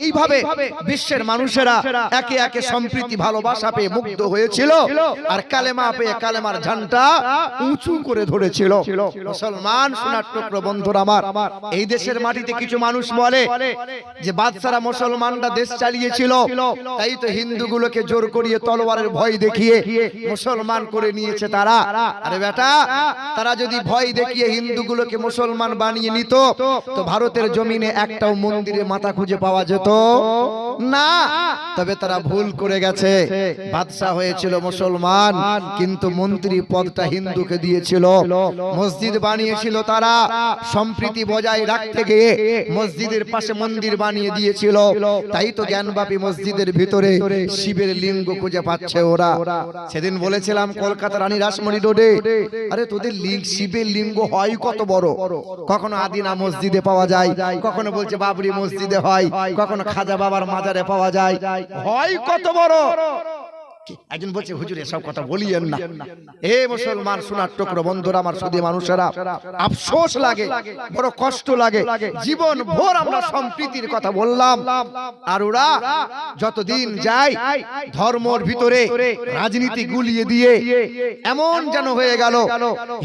এইভাবে বিশ্বের মানুষেরা একে একে সম্প্রীতি ভালোবাসা পেয়ে মুগ্ধ হয়েছিল আর কালেমা পেয়ে কালেমার ঝান্ডা উঁচু করে ধরেছিল। মুসলমান সোনার টুকরো বন্ধুরা আমার এই দেশের মাটিতে কিছু মানুষ বলে যে বাদশারা মুসলমানরা দেশ চালিয়েছিল। তাই তো হিন্দুগুলোকে জোর করিয়ে তলোয়ারের ভয় দেখিয়ে মুসলমান করে নিয়েছে তারা। আরে বেটা তারা যদি ভয় দেখিয়ে হিন্দুগুলোকে মুসলমান বানিয়ে নিত তো ভারতের জমিনে একটাও মন্দিরে মাথা খুঁজে পাওয়া যেত না। তবে তারা ভুল করে গেছে। বাদশাহ হয়েছিল মুসলমান, কিন্তু মন্ত্রী পদটা হিন্দুকে দিয়েছিল। মসজিদ বানিয়েছিল তারা। সম্প্রীতি বজায় রাখতে গিয়ে মসজিদের পাশে মন্দির বানিয়ে দিয়েছিল। তাই তো জ্ঞানবাপী মসজিদের ভিতরে শিবের লিঙ্গ খুঁজে পাচ্ছে ওরা। সেদিন বলেছিলাম কলকাতা রানী রাসমণি রোডে, আরে তোদের শিবের লিঙ্গ হয় কত বড়? কখনো আদিনা মসজিদে পাওয়া যায়, কখনো বলছে বাবরি মসজিদে হয়, কখনো খাজা বাবার মাজারে পাওয়া যায় হয় কত বড়? একজন বলছে হুজুর এসব কথা বলিয়েন না। এ মুসলমান সোনার টুকরো বন্ধুরা আমার সুদী মানুষেরা আফসোস লাগে বড় কষ্ট লাগে। জীবন ভোর আমরা সম্প্রীতির কথা বললাম। আর ওরা যতদিন যায় ধর্মর ভিতরে রাজনীতি গুলিয়ে দিয়ে এমন যেন হয়ে গেল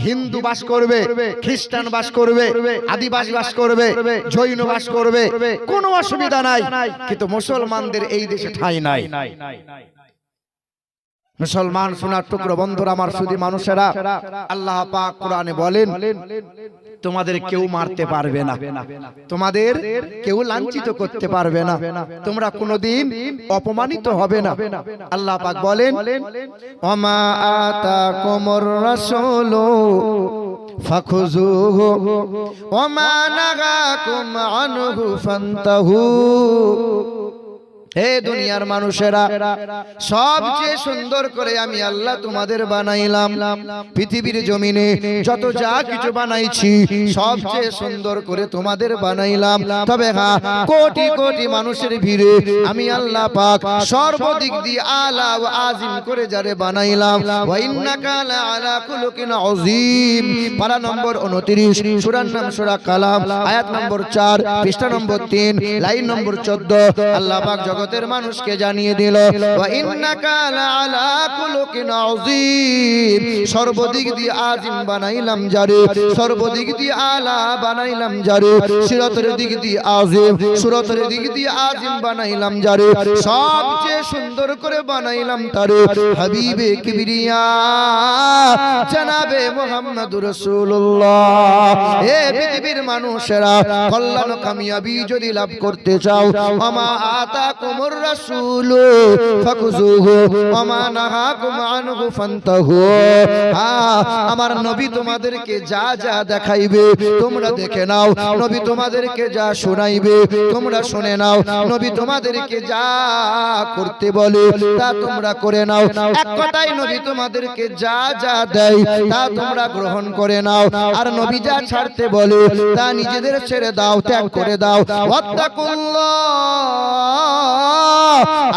হিন্দু বাস করবে খ্রিস্টান বাস করবে আদিবাসী বাস করবে জৈন বাস করবে কোনো অসুবিধা নাই। কিন্তু মুসলমানদের এই দেশে ঠাঁই নাই। মুসলমান সোনার টুকরো বন্ধুরা আমার শুধু মানুষেরা, আল্লাহ পাক কোরআনে বলেন, তোমাদের কেউ মারতে পারবে না। তোমাদের কেউ লাঞ্ছিত করতে পারবে না। তোমরা কোনোদিন অপমানিত হবে না। আল্লাহ পাক বলেন, ওমা আতাকুমুর রাসূলু ফাখুজুহু ওমা নাগাকুম আনহু ফান্তাহু। হে দুনিয়ার মানুষেরা, সবচেয়ে সুন্দর করে আমি আল্লাহ তোমাদের বানাইলাম। পৃথিবীর জমিনে যত যা কিছু বানাইছি, সবচেয়ে সুন্দর করে তোমাদের বানাইলাম। তবে হ্যাঁ কোটি কোটি মানুষের ভিড়ে আমি আল্লাহ পাক সর্বদিক দিয়ে আলা ও আজিম করে যারে বানাইলাম। আলা আযীম। পারা নম্বর 29 সূরার নাম সূরা কালাম, আয়াত নম্বর 4 পৃষ্ঠা নম্বর 3 লাইন নম্বর 14 আল্লাহ পাক জগতের মানুষকে জানিয়ে দিল সর্বদিক দিয়ে আজিম বানাইলাম যারে সর্বদিক দিয়ে আলা বানাইলাম যারে সিরাতের দিক দিয়ে আজিম সুরতের দিক দিয়ে আজিম বানাইলাম যারে সবচেয়ে সুন্দর করে বানাইলাম তারে হাবিবে কিবরিয়া জানাবে মুহাম্মদুর রাসূলুল্লাহ। হে পৃথিবীর মানুষেরা কল্যাণ কামিয়াবি যদি লাভ করতে চাও আমা আতা কুমুর রাসূলু ফাকুজুহু আমা নাহাকুম আনহু ফান্তাহু। হ্যাঁ, আমার নবী তোমাদেরকে যা যা দেখাইবে তোমরা দেখে নাও। নবী তোমাদেরকে যা শোনাইবে তোমরা শুনে নাও। নবী তোমাদেরকে যা করতে বলে তা তোমরা করে নাও। এক কথায় নবী তোমাদেরকে যা যা দেয় তা তোমরা গ্রহণ করে নাও। আর নবী যা ছাড়তে বলে তা নিজেদের ছেড়ে দাও ত্যাগ করে দাও। ওয়াত্তাকুল্লাহ।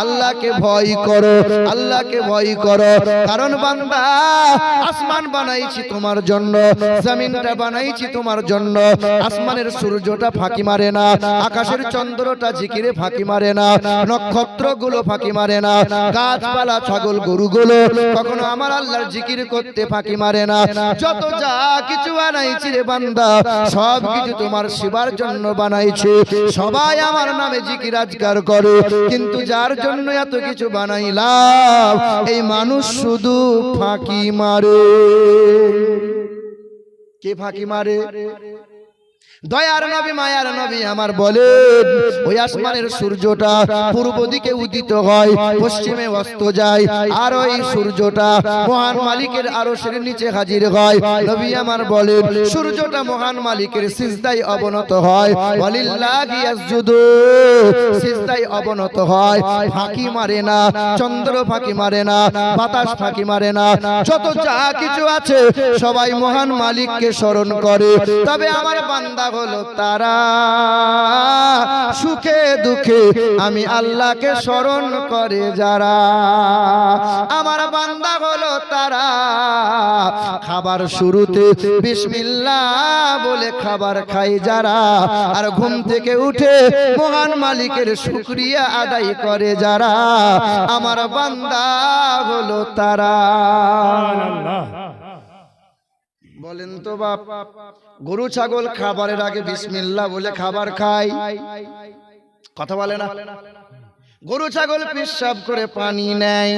আল্লাহকে ভয় করো, আল্লাহকে ভয় করো। কারণ বান্দা, আসমান বানাইছি তোমার জন্য, জমিনটা বানাইছি তোমার জন্য। আসমানের সূর্যটা ফাঁকি মারে না, আকাশের চন্দ্রটা জিকিরে ফাঁকি মারে না, নক্ষত্রগুলো ফাঁকি মারে না, গাছপালা, ছাগল, গরুগুলো কখনো আমার আল্লাহর জিকির করতে ফাঁকি মারে না। যত যা কিছু বানাইছি রে বান্দা সব কিছু তোমার সেবার জন্য বানাইছি। সবাই আমার নামে জিকির আজকার করে কিন্তু যার জন্য এত কিছু বানাইলাম এই মানুষ শুধু ফাঁকি মারে। কে ফাঁকি মারে? দয়ার নবী মায়ার নবী আমার বলেন ওই আসমানের সূর্যটা পূর্ব দিকে উদিত হয় পশ্চিমে অস্ত যায় আর ওই সূর্যটা মহান মালিকের আরশের নিচে হাজির হয় নবী আমার বলেন সূর্যটা মহান মালিকের সিজদায় অবনত হয় ওয়ালিল্লাহি ইয়াসজুদু সিজদায় অবনত হয় ফাঁকি মারে না চন্দ্র ফাঁকি মারে না বাতাস ফাঁকি মারে না যত যা কিছু আছে সবাই মহান মালিককে স্মরণ করে তবে আমার বান্দা হলো তারা। সুখে দুঃখে আমি আল্লাহকে স্মরণ করে যারা। আমার বান্দা হলো তারা। খাবার শুরুতে বিসমিল্লাহ বলে খাবার খাই যারা। আর ঘুম থেকে উঠে মহান মালিকের শুক্রিয়া আদায় করে যারা। আমার বান্দা হলো তারা। বলেন তো বাপ। গরু, ছাগল খাবারের আগে বিসমিল্লা বলে খাবার খায় কথা বলে না? গরু, ছাগল পেশাব করে পানি নেয়।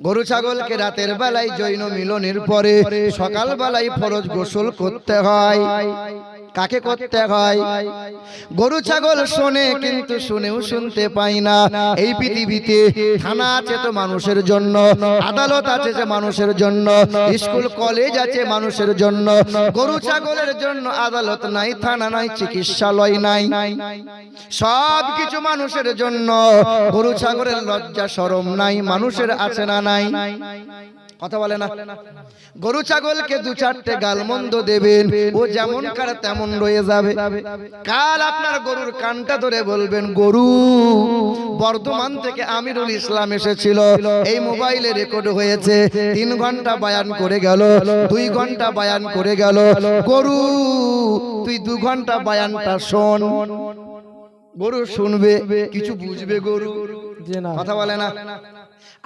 গরু, ছাগলকে রাতের বেলায় জৈন মিলনের পরে সকাল বেলায় ফরজ গোসল করতে হয়। কাকে করতে হয়? গরু, ছাগল শোনে, কিন্তু শুনেও শুনতে পাই না। এই পৃথিবীতে থানা আছে তো মানুষের জন্য, আদালত আছে যে মানুষের জন্য, স্কুল, কলেজ আছে মানুষের জন্য, গরু, ছাগলের জন্য আদালত নাই, থানা নাই, চিকিৎসালয় নাই। সব কিছু মানুষের জন্য, গরু, ছাগলের লজ্জা শরম নাই, মানুষের আছে না নাই। কথা বলে না। গরু ছাগলকে দু চারটে গালমন্দ দেবেন ও যেমন কার তেমন রয়ে যাবে। কাল আপনার গরুর কানটা ধরে বলবেন গরু বর্ধমান থেকে আমিরুল ইসলাম এসেছিল এই মোবাইলে রেকর্ড হয়েছে তিন ঘণ্টা বায়ান করে গেল দুই ঘণ্টা বায়ান করে গেল। গরু তুই দু ঘণ্টা বায়ানটা শোন। গরু শুনবে কিছু বুঝবে গরু। কথা বলে না।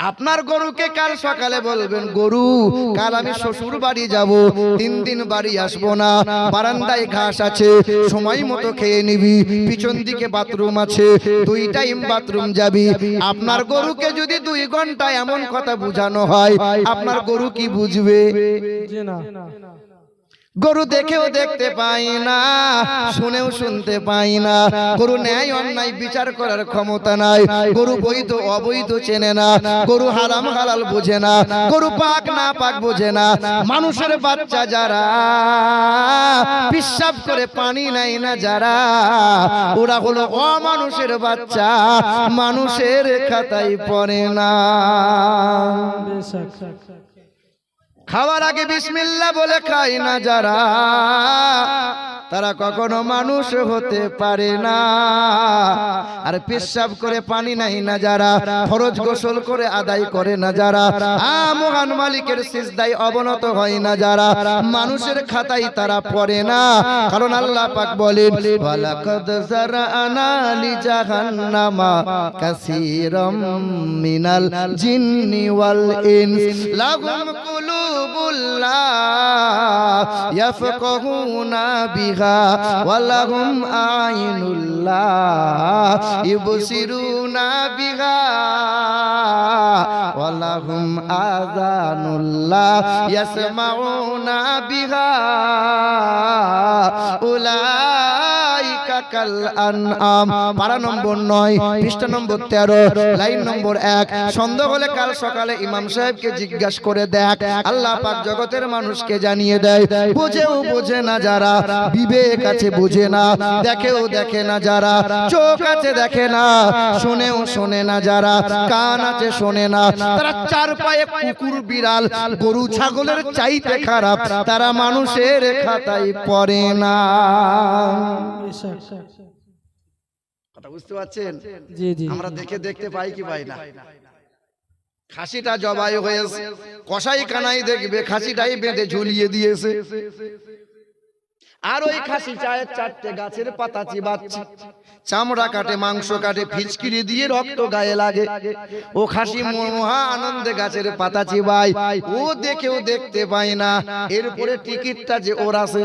আপনার গরুকে কাল সকালে বলবেন গরু কাল আমি শ্বশুর বাড়ি যাব তিন দিন বাড়ি আসব না বারান্দায় ঘাস আছে সময় মতো খেয়ে নিবি পিছন দিকে বাথরুম আছে দুই টাইম বাথরুম যাবি আপনার গরুকে যদি দুই ঘণ্টা এমন কথা বুঝানো হয় আপনার গরু কি বুঝবে? গরু দেখেও দেখতে পাই না, শুনেও শুনতে পাই না। গরু ন্যায় অন্যায় বিচার করার ক্ষমতা নাই। গরু বৈধ, অবৈধ চেনে না। গরু হারাম, হালাল বোঝে না। গরু পাক, না পাক বোঝে না। মানুষের বাচ্চা যারা বিশ্বাস করে পানি নাই না যারা, ওরা হলো অমানুষের বাচ্চা। মানুষের খাতায় পড়ে না। খাওয়ার আগে বিসমিল্লা বলে খাই না যারা। তারা কখনো মানুষ হতে পারে না। আর পেশাব করে পানি নাই না যারা, ফরজ গোসল করে আদায় করে না যারা। মহান মালিকের সিজদাই অবনত হয় না যারা। মানুষের খাতাই তারা পড়ে না। কারণ আল্লাহ পাক বলেন, ওয়ালাকাদ জারানা লি জাহান্নামা কাসীরাম মিনাল জিন্নি ওয়াল ইনস। লাহুম কুলুবুল্লাহ ইয়াফকাহুনা বিহা ওয়ালাহুম আইনুল্লাহ ইবসিরুনা বিহা ওয়ালাহুম আযানুল্লাহ ইয়াসমাউনা বিহা উলাইকা কাল আনআম। পারা নম্বর 9 পৃষ্ঠা নম্বর 13 লাইন নম্বর 1 সন্দেহ হলে কাল সকালে ইমাম সাহেবকে জিজ্ঞাসা করে দেখ। আল্লাহ পাক জগতের মানুষকে জানিয়ে দেয়, বুঝেও বোঝে না যারা, বিবেক আছে বুঝে না, দেখেও দেখে না যারা, চোখ আছে দেখে না, শুনেও শোনে না যারা, কান আছে শোনে না। তারা চার পায়ে কুকুর, বিড়াল, গরু, ছাগলের চাইতে খারাপ। তারা মানুষের খাতায় পড়ে না। কথা বুঝতে পারছেন? আমরা দেখে দেখতে পাই কি পাই না। খাসিটা জবাই হয়েছে কষাই কানাই দেখবে খাসিটাই বেঁধে ঝুলিয়ে দিয়েছে। আর ওই খাসি চায়ের চারটে গাছের পাতা চিবাচ্ছে। চামড়া কাটে মাংস কাটে ফিচকিরি দিয়ে রক্ত গায়ে লাগে। ও খাসি মহা আনন্দে গাছের পাতা চিবাই ও দেখেও দেখতে পায় না। এরপরে টিকিটটা যে ওর আছে।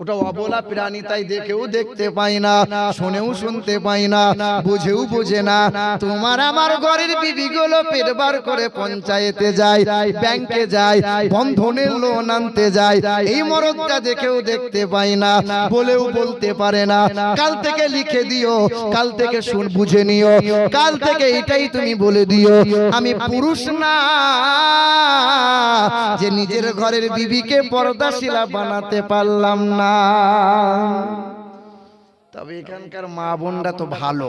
ওটা অবলা প্রাণী তাই দেখেও দেখতে পাই না, শুনেও শুনতে পাই না, বুঝেও বুঝে না। তোমার আমার ঘরের বিবিগুলো পেট বার করে পঞ্চায়েতে যায়, ব্যাংকে যায় বন্ধনের লোন আনতে যায়। এই মরদটা দেখেও দেখতে পাই না, বলেও বলতে পারে না। কাল থেকে লিখে দিও, কাল থেকে শুন, বুঝে নিও। কাল থেকে এটাই তুমি বলে দিও, আমি পুরুষ না। যে নিজের ঘরের বিবিকে পর্দাশিলা বানাতে পারলাম না। তবে এখানকার মা বোনরা তো ভালো।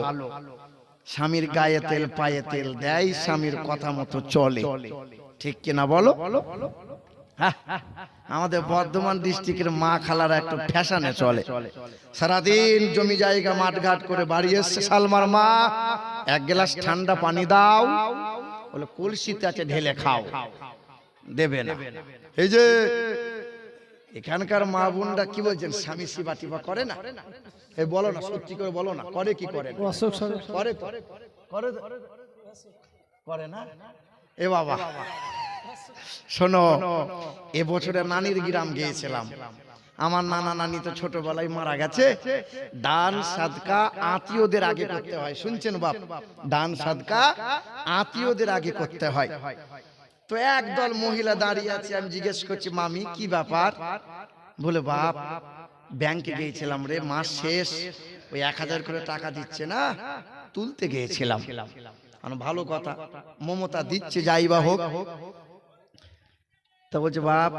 স্বামীর গায়ে তেল পায়ে তেল দেয় স্বামীর কথা মতো চলে। ঠিক কিনা বলো? হ্যাঁ, আমাদের বর্ধমান ডিস্ট্রিক্টের মা খালারা একটু ফ্যাশনে চলে। সারাদিন জমি জায়গা মাঠঘাট করে বাড়ি এসছে। সালমার মা এক গ্লাস ঠান্ডা পানি দাও। বলে কলসিতে আছে ঢেলে খাও। দেবে না। এই যে এখানকার মা বোনরা কি বলছেন? স্বামী শিবা টিবা করে না? এই বলো না সত্যি করে বলো না করে কি করে করে করে না? এ বাবা শোনো এবছরে নানির গ্রাম গিয়েছিলাম। আমার নানা নানি তো ছোটবেলায় মারা গেছে। দান সাদকা আত্মীয়দের আগে করতে হয়। শুনছেন বাপ? দান সাদকা আত্মীয়দের আগে করতে হয়। তো একদল মহিলা দাঁড়িয়ে আছে, আমি জিজ্ঞেস করছি, মামি, কি ব্যাপার? বলে, বাপ, ব্যাংকে গিয়েছিলাম রে, মাস শেষ, ওই এক হাজার করে টাকা দিচ্ছে না, তুলতে গিয়েছিলাম। ভালো কথা, মমতা দিচ্ছে, যাই বা হোক। তা বলছে বাপ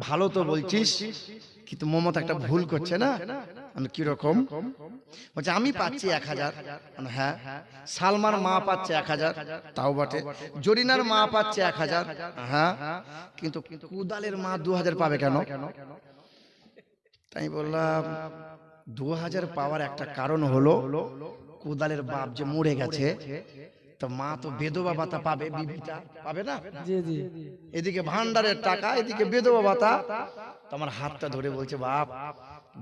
ভালো তো বলছিস কিন্তু মমতা একটা ভুল করছে না? আমি কীরকম? বলছে আমি পাচ্ছি এক হাজার। আমি, হ্যাঁ সালমার মা পাচ্ছে এক হাজার। তাও বটে। জরিনার মা পাচ্ছে এক হাজার। হ্যাঁ? কিন্তু কুদালের মা দু হাজার পাবে কেন? তাই বললাম দু হাজার পাওয়ার একটা কারণ হলো কুদালের বাপ যে মরে গেছে। তো মা তো বেদবা ভাতা পাবে বিবিটা পাবে না? জি জি। এদিকে ভান্ডারের টাকা এদিকে বেদবা ভাতা। তো আমার হাতটা ধরে বলছে বাপ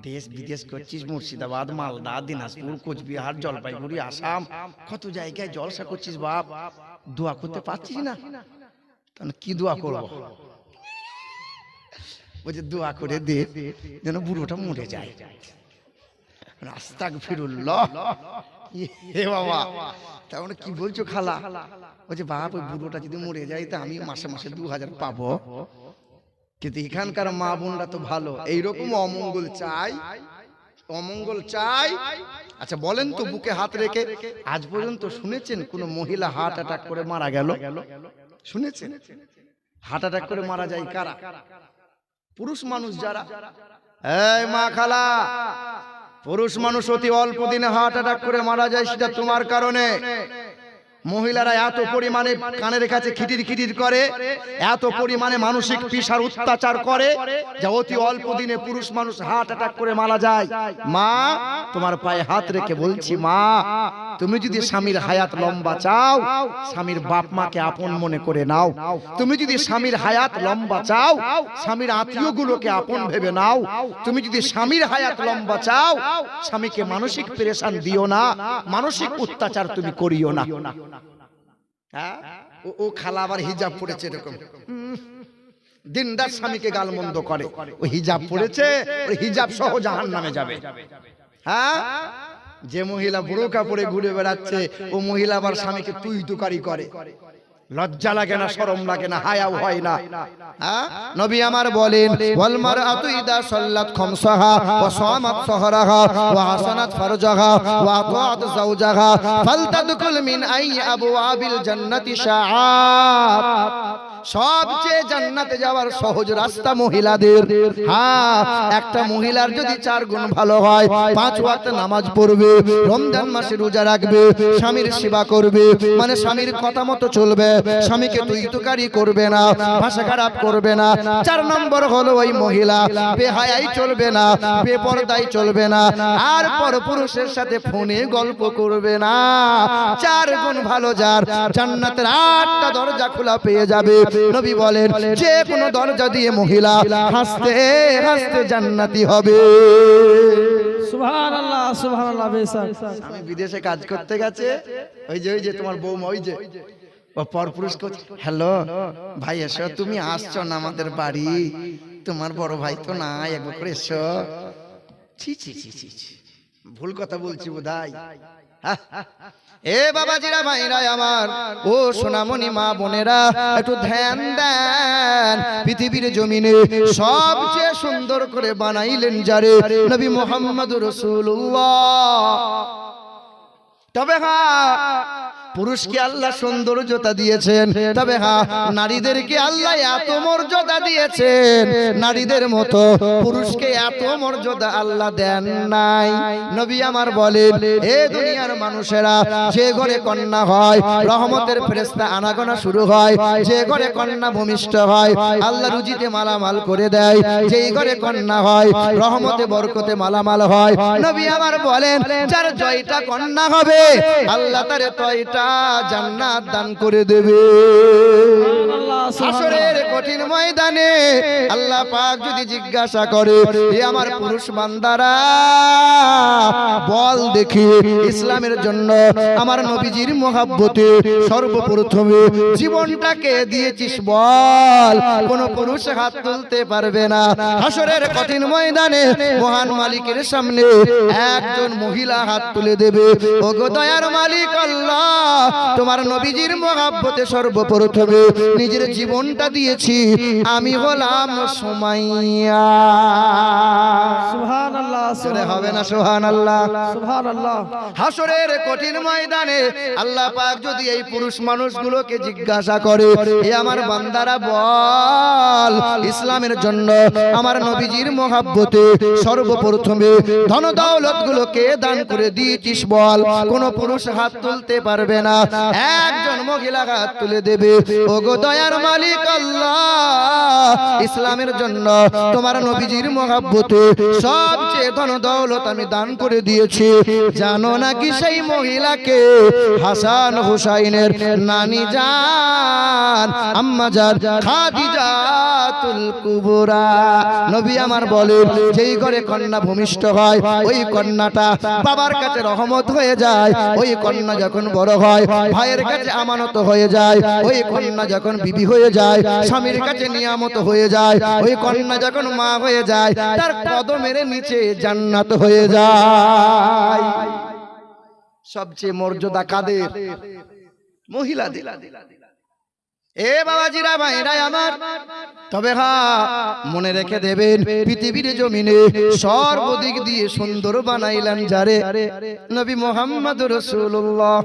দেশ বিদেশ করছিস মুর্শিদাবাদ মালদা দিনাজপুর কোচবিহার জলপাইগুড়ি আসাম কত জায়গায় জলসা করছিস বাপ? দোয়া করতে পারছিস না? তাহলে কি দোয়া করব? বলছে দোয়া করে দে যেন বুড়োটা মরে যায়। রাস্তাক ফিরুল্লাহ হে বাবা। তার মানে কি বলছো খালা? বলছে বাপ, ওই বুড়োটা যদি মরে যায়, তা আমি মাসে মাসে দু হাজার পাবো। কিন্তু এখানকার মা বোনরা তো ভালো। এইরকম অমঙ্গল চাই অমঙ্গল চাই। আচ্ছা বলেন তো বুকে হাত রেখে, আজ পর্যন্ত শুনেছেন কোন মহিলা হার্ট অ্যাটাক করে মারা গেল? শুনেছেন? হার্ট অ্যাটাক করে মারা যায় কারা? পুরুষ মানুষ যারা? এই মা খালা পুরুষ মানুষ অতি অল্প দিনে হার্ট অ্যাটাক করে মারা যায় সেটা তোমার কারণে। মহিলারা এত পরিমাণে কানের কাছে খিটির খিটির করে, এত পরিমাণে মানসিক পিসার অত্যাচার করে যা অতি অল্প দিনে পুরুষ মানুষ হার্ট অ্যাটাক করে মারা যায়। মা, তোমার পায়ে হাত রেখে বলছি, মা তুমি যদি স্বামীর হায়াত লম্বা চাও স্বামীর বাপ মাকে আপন মনে করে নাও। তুমি যদি স্বামীর হায়াত লম্বা চাও স্বামীর আত্মীয় গুলোকে আপন ভেবে নাও। তুমি যদি স্বামীর হায়াত লম্বা চাও স্বামীকে মানসিক প্রেশান দিও না মানসিক অত্যাচার তুমি করিও না। হ্যাঁ? ও- ও খালা আবার হিজাব পড়েছে এরকম। দিনদার স্বামীকে গালমন্দ করে। ও হিজাব পড়েছে হিজাব সহ জাহান নামে যাবে। হ্যাঁ? যে মহিলা বুড়ো কাপড়ে ঘুরে বেড়াচ্ছে, ও মহিলা আবার স্বামীকে তুই তুকারি করে। লজ্জা লাগে না, শরম লাগে না, হায়াও হয় না। হ্যাঁ? নবী আমার বলেন, ওয়াল মারআতু ইদা সাল্লাত খামসাহা ওয়া সামাত সাহরাহা ওয়া হাসানাত ফারজাহা ওয়া আতাআত যাওজাহা ফালতাদকুল মিন আই আবওয়াবিল জান্নাতি শাআব। সবচেয়ে জান্নাতে যাওয়ার সহজ রাস্তা মহিলাদের। হ্যাঁ একটা মহিলার যদি চার গুণ ভালো হয় পাঁচ ওয়াক্ত নামাজ পড়বে রমজান মাসে রোজা রাখবে স্বামীর সেবা করবে মানে স্বামীর কথা মতো চলবে স্বামীকে তুই তুকারি করবে না ভাষা খারাপ করবে না চার নম্বর হলো ওই মহিলা বেহায়াই চলবে না বেপরদাই চলবে না আর পর পুরুষের সাথে ফোনে গল্প করবে না চার গুণ ভালো যার জান্নাতের আটটা দরজা খোলা পেয়ে যাবে নবী বলেন যে কোনো দরজা দিয়ে মহিলা হাসতে হাসতে জান্নাতি হবে। আমি বিদেশে কাজ করতে গেছে। ওই যে ওই যে তোমার বৌমা ওই যে। পরপুরুষ হ্যালো ভাই এসো। তুমি আসছো না আমাদের বাড়ি? তোমার বড় ভাই তো নাই একবার করে এসো। ছি ছি ছি ছি ছি। ভুল কথা বলছি বোধহয়। হ্যাঁ? এ বাবাজিরা ভাইরা আমার, ও সোনামণি মা বোনেরা, একটু ধ্যান দেন। পৃথিবীর জমিনে সবচেয়ে সুন্দর করে বানাইলেন যারে নবী মোহাম্মদ রসুল্লাহ তবে হ্যাঁ পুরুষকে আল্লাহ সৌন্দর্যতা দিয়েছেন। তবে হ্যাঁ নারীদেরকে আল্লাহ এত মর্যাদা দিয়েছেন। নারীদের মতো পুরুষকে এত মর্যাদা আল্লাহ দেন নাই। নবী আমার বলেন এ দুনিয়ার মানুষেরা যে ঘরে কন্যা হয় রহমতের ফেরেস্তা আনাগোনা শুরু হয়। যে ঘরে কন্যা ভূমিষ্ঠ হয় আল্লাহ রুজিতে মালামাল করে দেয়। যেই ঘরে কন্যা হয় রহমতে বরকতে মালামাল হয়। নবী আমার বলেন যার জয়টা কন্যা হবে আল্লাহ তারে তয়টা জান্নাত দান করে দেবে। কঠিন ময়দানে আল্লাহ পাক যদি জিজ্ঞাসা করে আমার পুরুষ বান্দারা, বল দেখি ইসলামের জন্য আমার নবীজির মহাব্বতে সর্বপ্রথমে জীবনটাকে দিয়েছিস বল? কোন পুরুষ হাত তুলতে পারবে না। হাসরের কঠিন ময়দানে মহান মালিকের সামনে একজন মহিলা হাত তুলে দেবে। মালিক আল্লাহ, তোমার নবীজির মহাব্বতে সর্বপ্রথমে নিজের জীবনটা দিয়েছি আমি হলাম সুমাইয়া। সুবহান আল্লাহ হবে না সোহান আল্লাহ হাসরের কঠিন ময়দানে আল্লাহ পাক যদি এই পুরুষ মানুষগুলোকে জিজ্ঞাসা করে এ আমার বান্দারা বল ইসলামের জন্য আমার নবীজির মহাব্বতে সর্বপ্রথমে ধন দৌলত গুলোকে দান করে দিয়েছিস বল? কোন পুরুষ হাত তুলতে পারবে না। একজন মহিলা হাত তুলে দেবে। ওগো দয়ার মালিক আল্লাহ। ইসলামের জন্য তোমার নবীজির মহাব্বতে, সবচেয়ে ধন দৌলত আমি দান করে দিয়েছি। জানো নাকি সেই মহিলাকে? হাসান হুসাইনের নানি জান, আম্মা জান, খাদিজাতুল কুবরা। নবী আমার বলে, যেই ঘরে কন্যা ভূমিষ্ঠ হয়, ওই কন্যাটা বাবার কাছে রহমত হয়ে যায়। ওই কন্যা যখন বড় হয়, ভাইয়ের কাছে আমানত হয়ে যায়। ওই কন্যা যখন বিবি হয়ে যায় স্বামীর কাছে নিয়ামত হয়ে যায় ওই কন্যা যখন মা হয়ে যায় তার কদমের নিচে জান্নাত হয়ে যায়। সবচেয়ে মর্যাদা কাদের? মহিলাদের। এ বাবাজিরা ভাইরা আমার। তবে হ্যাঁ মনে রেখে দেবেন পৃথিবীর জমিনে সর্বদিক দিয়ে সুন্দর বানাইলেন যারে নবী মোহাম্মদ রসুল্লাহ